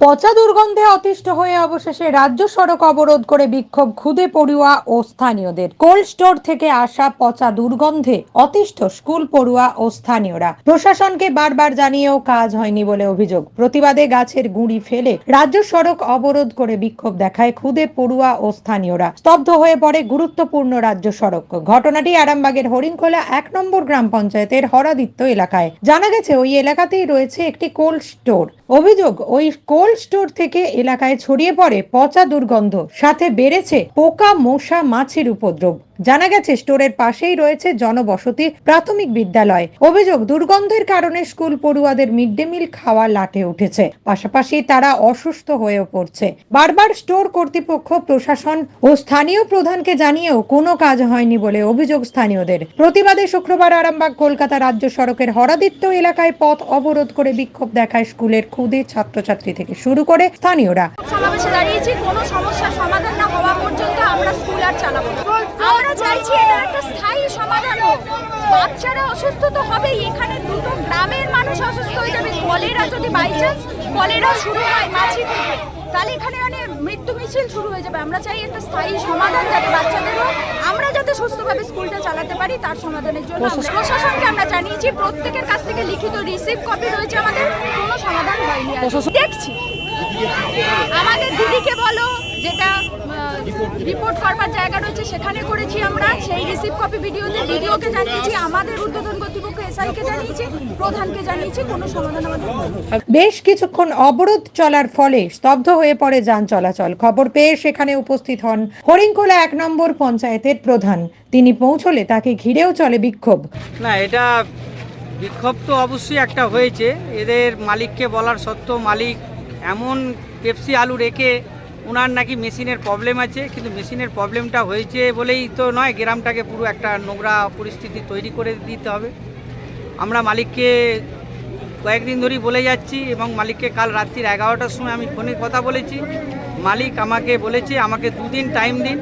পচা দুর্গন্ধে অতিষ্ঠ হয়ে অবশেষে রাজ্য সড়ক অবরোধ করে বিক্ষোভ খুদে পড়ুয়া ও স্থানীয়দের। কোল্ড স্টোর থেকে আসা পচা দুর্গন্ধে অতিষ্ঠ স্কুল পড়ুয়া ও স্থানীয়রা। প্রশাসনকে বারবার জানিয়েও কাজ হয়নি বলে অভিযোগ। প্রতিবাদে গাছের গুঁড়ি ফেলে রাজ্য সড়ক অবরোধ করে বিক্ষোভ দেখায় খুদে পড়ুয়া ও স্থানীয়রা। স্তব্ধ হয়ে পড়ে গুরুত্বপূর্ণ রাজ্য সড়ক। ঘটনাটি আরামবাগের হরিণখোলা এক নম্বর গ্রাম পঞ্চায়েতের হরাদিত্য এলাকায়। জানা গেছে, ওই এলাকাতেই রয়েছে একটি কোল্ড স্টোর। অভিযোগ, ওই কোল্ড স্টোর থেকে এলাকায় ছড়িয়ে পড়ে পচা দুর্গন্ধ সাথে বেড়েছে পোকা মশা মাছির উপদ্রব। জানা গেছে স্টোরের পাশেই রয়েছে জনবসতি প্রাথমিক বিদ্যালয়। অভিযোগ দুর্গন্ধের কারণে স্কুল পড়ুয়াদের মিড ডে মিল খাওয়া লাটে উঠেছে। পাশাপাশি তারা অসুস্থ হয়েও পড়ছে। বারবার স্টোর কর্তৃপক্ষ প্রশাসন ও স্থানীয় প্রধানকে জানিয়েও কোনো কাজ হয়নি বলে অভিযোগ স্থানীয়দের। প্রতিবাদে শুক্রবার আরামবাগ কলকাতা রাজ্য সড়কের হরাদিত্য এলাকায় পথ অবরোধ করে বিক্ষোভ দেখায় স্কুলের ক্ষুদে ছাত্রছাত্রী থেকে শুরু করে স্থানীয়রা। সমাবেশে দাঁড়িয়েছি কোনো সমস্যার সমাধান না হওয়া পর্যন্ত আমরা স্কুল আর চালাবো না। আমরা চাইছি এটা একটা স্থায়ী সমাধান হোক। বাচ্চারা অসুস্থ তো হবেই। এখানে দুটো গ্রামের মানুষ অসুস্থ হয়ে যাবে। কলেরা যদি বাই চান্স কলেরা শুরু হয় মাছি থেকে, তাহলে এখানে মানে মৃত্যু মিছিল শুরু হয়ে যাবে। আমরা চাই একটা স্থায়ী সমাধান যাতে বাচ্চাদেরও আমরা যাতে সুস্থভাবে স্কুলটা চালাতে পারি, তার সমাধানের জন্য প্রশাসনকে আমরা জানিয়েছি। প্রত্যেকের কাছ থেকে লিখিত রিসিভ কপি রয়েছে আমাদের। কোনো সমাধান হয়নি দেখছি। আমাদের দিদিকে বলো যেটা রিপোর্ট করবার জায়গা রয়েছে সেখানে করেছি আমরা। সেই রিসিভ কপি ভিডিওতে ভিডিওকে জানিয়েছি আমাদের উদ্বোধন কর্তৃপক্ষ এসআইকে জানিয়েছি প্রধানকে জানিয়েছি কোনো সমাধান আমাদের বেশ কিছুক্ষণ অবরোধ চলার ফলে স্তব্ধ হয়ে পড়ে যান চলাচল। খবর পেয়ে সেখানে উপস্থিত হন হরিণখোলা এক নম্বর পঞ্চায়েতের প্রধান। তিনি পৌঁছলে তাকে ঘিরেও চলে বিক্ষোভ। না এটা বিক্ষোভ তো অবশ্যই একটা হয়েছে। এদের মালিককে বলার সত্ত্বেও মালিক এমন পেপসি আলু রেখে ওনার নাকি মেশিনের প্রবলেম আছে, কিন্তু মেশিনের প্রবলেমটা হয়েছে বলেই তো নয়, গ্রামটাকে পুরো একটা নোংরা পরিস্থিতি তৈরি করে দিতে হবে। আমরা মালিককে কয়েকদিন ধরেই বলে যাচ্ছি এবং মালিককে কাল রাত্রির এগারোটার সময় আমি ফোনে কথা বলেছি। মালিক আমাকে বলেছে, আমাকে দুদিন টাইম দিন।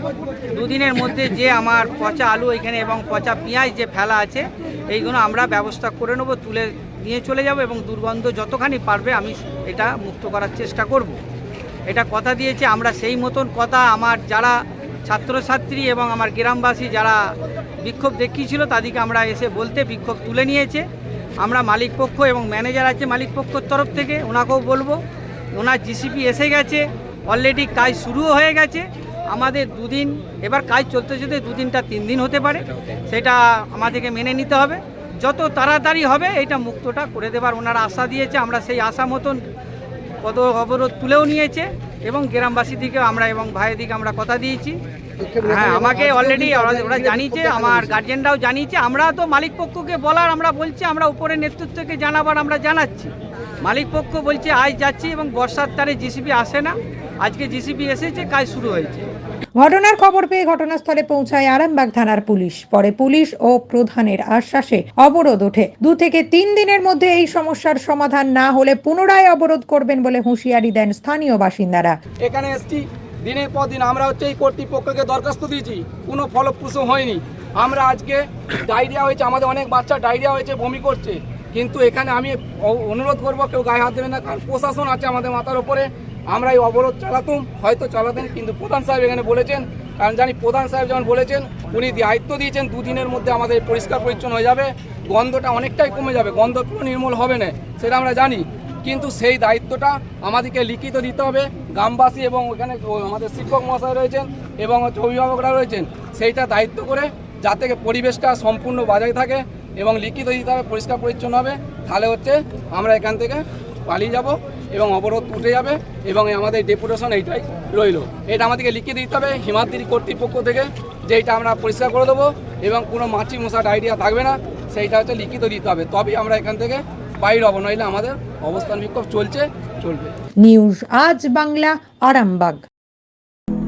দুদিনের মধ্যে যে আমার পচা আলু এখানে এবং পচা পেঁয়াজ যে ফেলা আছে, এইগুলো আমরা ব্যবস্থা করে নেব, তুলে নিয়ে চলে যাব এবং দুর্গন্ধ যতখানি পারবে আমি এটা মুক্ত করার চেষ্টা করব। এটা কথা দিয়েছে, আমরা সেই মতন কথা আমার যারা ছাত্রছাত্রী এবং আমার গ্রামবাসী যারা বিক্ষোভ দেখিয়েছিল, তাদেরকে আমরা এসে বলতে বিক্ষোভ তুলে নিয়েছে। আমরা মালিক পক্ষ এবং ম্যানেজার আছে মালিক পক্ষর তরফ থেকে, ওনাকেও বলব, ওনার জিসিপি এসে গেছে অলরেডি কাজ শুরুও হয়ে গেছে। আমাদের দুদিন, এবার কাজ চলতে চলতে দুদিনটা তিন দিন হতে পারে, সেটা আমাদেরকে মেনে নিতে হবে। যত তাড়াতাড়ি হবে, এটা মুক্তটা করে দেবার ওনারা আশা দিয়েছে, আমরা সেই আশা মতন পদ অবরোধ তুলেও নিয়েছে এবং গ্রামবাসী দিকে আমরা এবং ভাইয়ের দিকে আমরা কথা দিয়েছি। হ্যাঁ আমাকে অলরেডি ওরা জানিয়েছে, আমার গার্জেনরাও জানিয়েছে। আমরা তো মালিক পক্ষকে বলার আমরা বলছি, আমরা উপরের নেতৃত্বকে জানাবার আমরা জানাচ্ছি। মালিক পক্ষ বলছে, আজ যাচ্ছি এবং বর্ষার তারে জিসিবি আসে না। আজকে জিসিবি এসেছে, কাজ শুরু হয়েছে। ঘটনার খবর পেয়ে ঘটনাস্থলে পৌঁছায় আরামবাগ থানার পুলিশ। পরে পুলিশ ও প্রধানের আশ্বাসে অবরোধ ওঠে। দু থেকে তিন দিনের মধ্যে এই সমস্যার সমাধান না হলে পুনরায় অবরোধ করবেন বলে হুঁশিয়ারি দেন স্থানীয় বাসিন্দারা। এখানে এসছি। দিনের পর দিন আমরা হচ্ছে এই কর্তৃপক্ষকে দরখাস্ত দিয়েছি। কোনো ফলপ্রসূ হয়নি। আমরা আজকে ডায়রিয়া হয়েছে। আমাদের অনেক বাচ্চা ডায়রিয়া হয়েছে, বমি করছে। কিন্তু এখানে আমি অনুরোধ করব, কেউ গায়ে হাত দেবে না। কারণ প্রশাসন আছে আমাদের মাথার উপরে। আমরা এই অবরোধ চালাতুম, হয়তো চালাতেন, কিন্তু প্রধান সাহেব এখানে বলেছেন, কারণ জানি প্রধান সাহেব যেমন বলেছেন, উনি দায়িত্ব দিয়েছেন, দুদিনের মধ্যে আমাদের পরিষ্কার পরিচ্ছন্ন হয়ে যাবে, গন্ধটা অনেকটাই কমে যাবে, গন্ধ পুরো নির্মূল হবে না, সেটা আমরা জানি, কিন্তু সেই দায়িত্বটা আমাদেরকে লিখিত দিতে হবে, গ্রামবাসী এবং ওখানে আমাদের শিক্ষক মহাশয় রয়েছেন এবং অভিভাবকরা রয়েছেন, সেইটা দায়িত্ব করে যাতে পরিবেশটা সম্পূর্ণ বজায় থাকে এবং লিখিত দিতে হবে, পরিষ্কার পরিচ্ছন্ন হবে, তাহলে হচ্ছে আমরা এখান থেকে পালিয়ে যাব। এবং অবরোধ উঠে যাবে এবং আমাদের ডেপুটেশন এইটাই রইল। এটা আমাদেরকে লিখে দিতে হবে হিমাদ্রি কর্তৃপক্ষ থেকে যে এটা আমরা পরিষ্কার করে দেবো এবং কোনো মাছি মশা ডায়রিয়া থাকবে না, সেইটা হচ্ছে লিখিত দিতে হবে। তবেই আমরা এখান থেকে বাইর হব, নইলে আমাদের অবস্থান বিক্ষোভ চলছে, চলবে। নিউজ আজ বাংলা, আরামবাগ।